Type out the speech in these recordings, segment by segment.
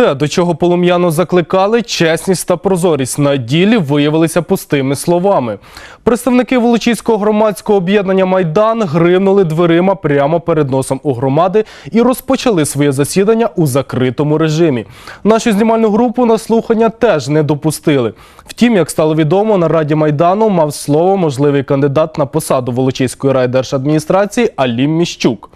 Те, до чого полум'яно закликали, чесність та прозорість на ділі виявилися пустими словами. Представники Волочиського громадського об'єднання Майдан гримнули дверима прямо перед носом у громади і розпочали своє засідання у закритому режимі. Нашу знімальну групу на слухання теж не допустили. Втім, як стало відомо, на раді Майдану мав слово можливий кандидат на посаду Волочиської райдержадміністрації Алім Міщук.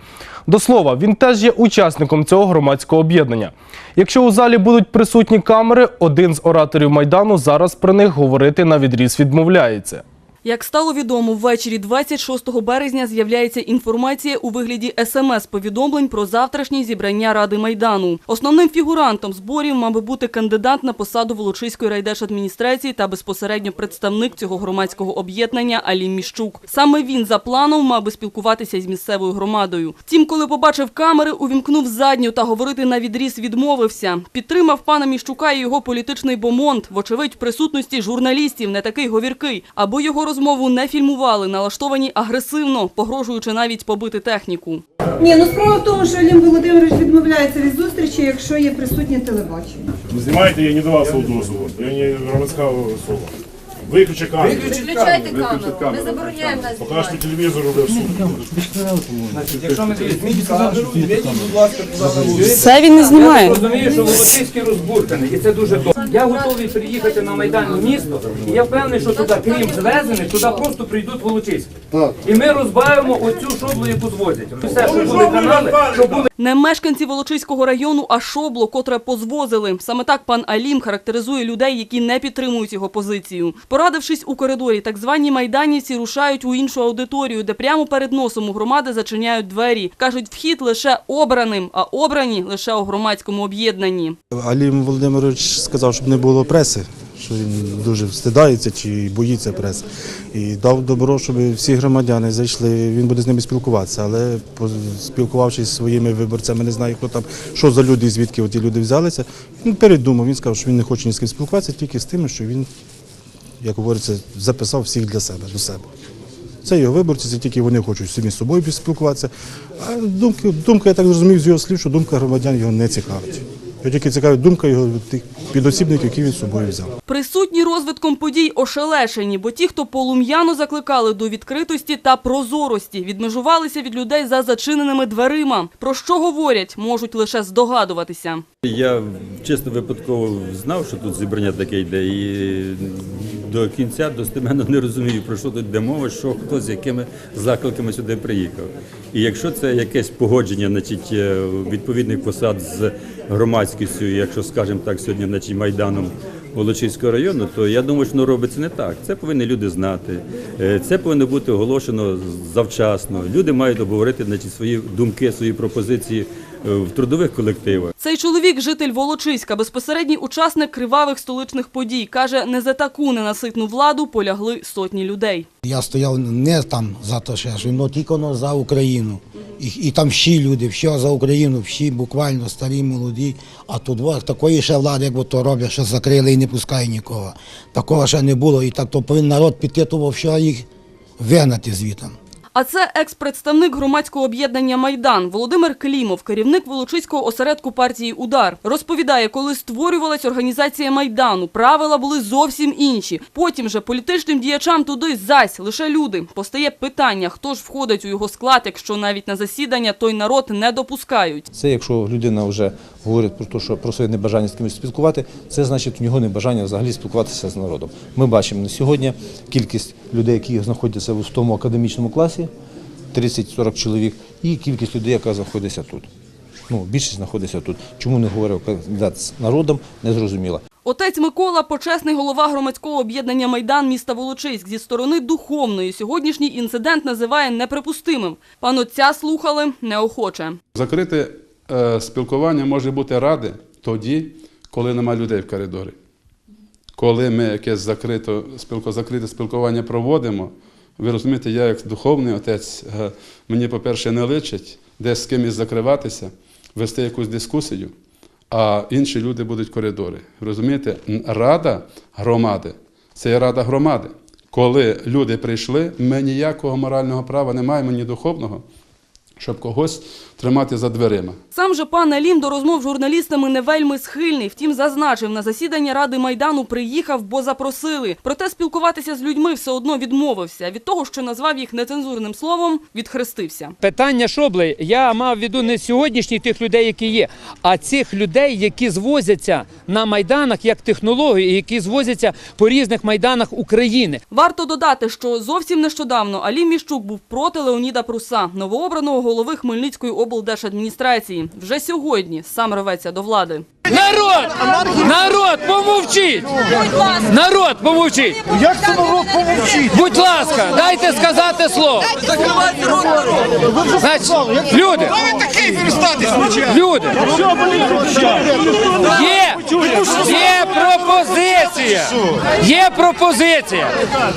До слова, він теж є учасником цього громадського об'єднання. Якщо у залі будуть присутні камери, один з ораторів майдану зараз про них говорити на відріз відмовляється. Як стало відомо, ввечері 26 березня з'являється інформація у вигляді смс-повідомлень про завтрашнє зібрання Ради Майдану. Основним фігурантом зборів мав би бути кандидат на посаду Волочиської райдержадміністрації та безпосередньо представник цього громадського об'єднання Алім Міщук. Саме він за планом мав би спілкуватися з місцевою громадою. Втім, коли побачив камери, увімкнув задню та говорити на відріз відмовився. Підтримав пана Міщука і його політичний бомонд, вочевидь, в присутності журналістів, не такий говіркий, або його розмову не фільмували, налаштовані агресивно, погрожуючи навіть побити техніку. Ні, ну справа в тому, що Олім Володимирович відмовляється від зустрічі, якщо є присутнє телебачення. Знімаєте, знімайте, я не давав свого дозволу. Я не громадська особа. Виключи камеру. Виключайте камеру. Ми забороняємо нас Покажете телевізор, роби будь ласка, Все він не знімає. Я розумію, що Волочиський розбурканий, і це дуже добре. Я готовий приїхати на Майдан в місто, і я впевнений, що туди, крім звезених, туди просто прийдуть Волочиські. І ми розбавимо оцю шоблу, яку звозять. Все, що були канали, що були Не мешканці Волочиського району, а шобло, котре позвозили. Саме так пан Алім характеризує людей, які не підтримують його позицію. Порадившись у коридорі, так звані майданівці рушають у іншу аудиторію, де прямо перед носом у громади зачиняють двері. Кажуть, вхід лише обраним, а обрані лише у громадському об'єднанні. Алім Володимирович сказав, щоб не було преси, що він дуже встидається чи боїться преси. І дав добро, щоб всі громадяни зайшли, він буде з ними спілкуватися. Але спілкувавшись зі своїми виборцями, не знаю, хто там, що за люди, і звідки ті люди взялися. Він передумав, він сказав, що він не хоче ні з ким спілкуватися, тільки з тими, що він, як говориться, записав всіх для себе, до себе. Це його виборці, це тільки вони хочуть самі з собою спілкуватися. А думки, думка, я так зрозумів з його слів, що думка громадян його не цікавить. Його тільки цікавить думка його тих підосібників, які він з собою взяв. Присутні розвитком подій ошелешені, бо ті, хто полум'яно закликали до відкритості та прозорості, відмежувалися від людей за зачиненими дверима. Про що говорять, можуть лише здогадуватися. Я чесно випадково знав, що тут зібрання таке йде, і до кінця достеменно не розумію, про що тут йде мова, що хто з якими закликами сюди приїхав. І якщо це якесь погодження, значить, е, відповідних посад з громадськістю, якщо скажімо так, сьогодні значить, майданом Волочиського району, то я думаю, що воно робиться не так. Це повинні люди знати. Е, Це повинно бути оголошено завчасно. Люди мають обговорити значить, свої думки, свої пропозиції в трудових колективах. Цей чоловік, житель Волочиська, безпосередній учасник кривавих столичних подій, каже, не за таку ненаситну владу полягли сотні людей. Я стояв не там за те, що ну тільки за Україну. І, і там всі люди, все за Україну, всі буквально старі, молоді. А тут такої ще влади, як то роблять, що закрили і не пускають нікого. Такого ще не було. І так то повинен народ піти, то все їх вигнати звітом. А це екс-представник громадського об'єднання Майдан Володимир Клімов, керівник Волочиського осередку партії Удар. Розповідає, коли створювалась організація Майдану, правила були зовсім інші. Потім же політичним діячам туди зась лише люди. Постає питання, хто ж входить у його склад, якщо навіть на засідання той народ не допускають. Це якщо людина вже говорить про те, що про своє небажання з кимось спілкувати, це значить у нього небажання взагалі спілкуватися з народом. Ми бачимо на сьогодні кількість людей, які знаходяться в тому академічному класі, 30-40 чоловік, і кількість людей, яка знаходиться тут. Ну, більшість знаходиться тут. Чому не говорив кандидат з народом, не зрозуміло. Отець Микола, почесний голова громадського об'єднання Майдан міста Волочиськ. Зі сторони духовної сьогоднішній інцидент називає неприпустимим. Пан отця слухали неохоче. Закрите е, спілкування може бути ради тоді, коли немає людей в коридорі. Коли ми якесь закрите спілкування проводимо, ви розумієте, я як духовний отець, е, мені, по-перше, не личить десь з кимось закриватися, вести якусь дискусію, а інші люди будуть коридори. Розумієте, рада громади це є рада громади. Коли люди прийшли, ми ніякого морального права не маємо, ні духовного, щоб когось тримати за дверима. Сам же пан Алім до розмов з журналістами не вельми схильний. Втім, зазначив, на засідання Ради Майдану приїхав, бо запросили. Проте спілкуватися з людьми все одно відмовився. Від того, що назвав їх нецензурним словом, відхрестився. Питання шобли я мав в виду не сьогоднішніх тих людей, які є, а цих людей, які звозяться на майданах як технології, які звозяться по різних майданах України. Варто додати, що зовсім нещодавно Алім Міщук був проти Леоніда Пруса, новообраного голови Хмельницької облдержадміністрації. Вже сьогодні сам рветься до влади. Народ! Народ, помовчіть! Народ, помовчіть! Як це народ помовчіть? Будь ласка, дайте сказати слово. Значить, люди, люди, є, є пропозиція, є пропозиція,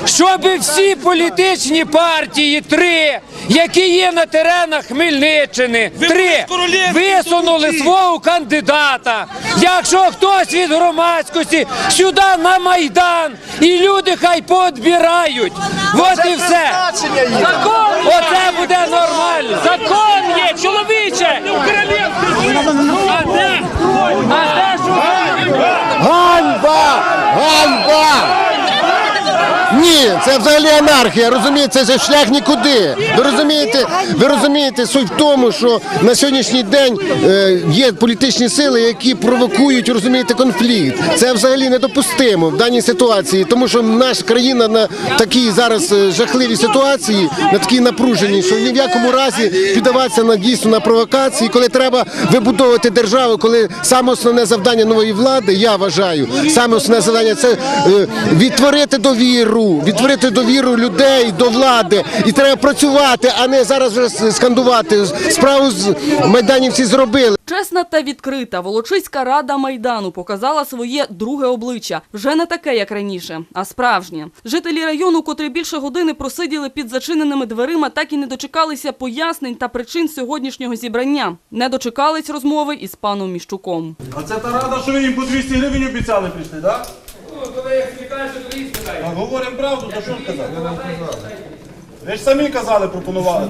щоб всі політичні партії, три, які є на теренах Хмельниччини, три, висунули свого кандидата. Якщо хтось від громадськості сюди на Майдан, і люди хай поодбирають. От і все. Закон Оце буде нормально. Закон є, чоловіче. А де? А де що? Ні, це взагалі анархія, розумієте, це шлях нікуди. Ви розумієте, ви розумієте, суть в тому, що на сьогоднішній день е, є політичні сили, які провокують, розумієте, конфлікт. Це взагалі недопустимо в даній ситуації, тому що наша країна на такій зараз е, жахливій ситуації, на такій напруженій, що ні в якому разі піддаватися на дійсно на провокації, коли треба вибудовувати державу, коли саме основне завдання нової влади, я вважаю, саме основне завдання це е, відтворити довіру, відтворити довіру людей до влади. І треба працювати, а не зараз вже скандувати. Справу з майданівці зробили. Чесна та відкрита Волочиська рада Майдану показала своє друге обличчя. Вже не таке, як раніше, а справжнє. Жителі району, котрі більше години просиділи під зачиненими дверима, так і не дочекалися пояснень та причин сьогоднішнього зібрання. Не дочекались розмови із паном Міщуком. А це та рада, що ви їм по 200 гривень обіцяли прийшли, так? Говоримо правду, то що казати? Ви ж самі казали, пропонували.